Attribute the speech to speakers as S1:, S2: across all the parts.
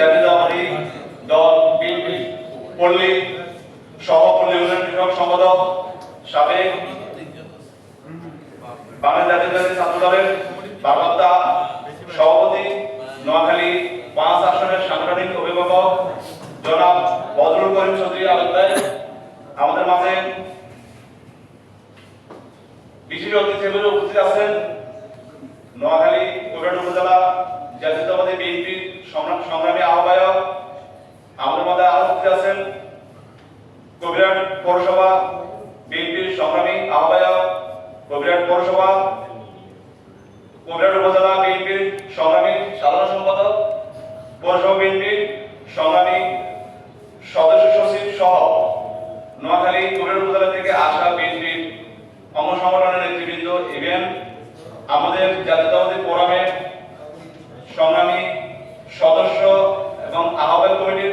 S1: জাতীয়তাবাদী দল বিএনপি, পল্লী সহপল্লী উন্নয়ন বিভাগ সম্পাদক সাবেক বাংলা জাতীয়তাবাদী ছাত্র দলের বাগদা সভাপতি, নোয়াখালী পাঁচ আসনের সাংগঠনিক অভিভাবক জনাব বদরুল করিম চৌধুরী আলোচনায় আমাদের মাঝে বিশেষ অতিথি হিসেবে উপস্থিত আছেন। নোয়াখালী কোটাট উপজেলা জাতীয়তাবাদী বিএনপি সংগ্রামী আহ্বায়ক আমাদের মধ্যে আরও উপস্থিত আছেন কবিরাট পৌরসভা, বিএনপির সংগ্রামী আহ্বায়ক কবিরাট পৌরসভা, কবিরাট উপজেলা বিএনপির সংগ্রামী সাধারণ সম্পাদক, পৌরসভা বিএনপির সংগ্রামী সদস্য সচিব সহ নোয়াখালী কবিরাট উপজেলা থেকে আসা বিএনপির অঙ্গ সংগঠনের নেতৃবৃন্দ এবং আমাদের জাতীয়তাবাদী ফোরামের সংগ্রামী সদস্য এবং আহ্বায়ক কমিটির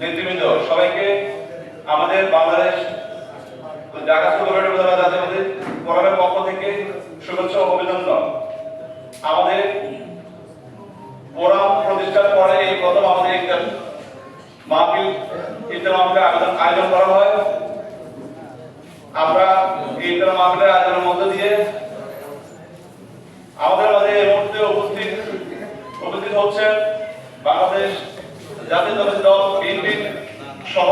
S1: নেতৃবৃন্দ সবাইকে আমাদের বাংলাদেশ পক্ষ থেকে শুভেচ্ছা অভিনন্দন। আমাদের ফোরাম প্রতিষ্ঠার পরে এই প্রথম আমাদের মাহফিল মাহফিলের আয়োজন আয়োজন করা হয়। আমরা ইফতার মাহফিলের আয়োজনের মধ্য দিয়ে আমাদের মাঝে এই মুহূর্তে উপস্থিত উপস্থিত হচ্ছেন বাংলাদেশ জাতীয়তাবাদী দল বিএনপি সহ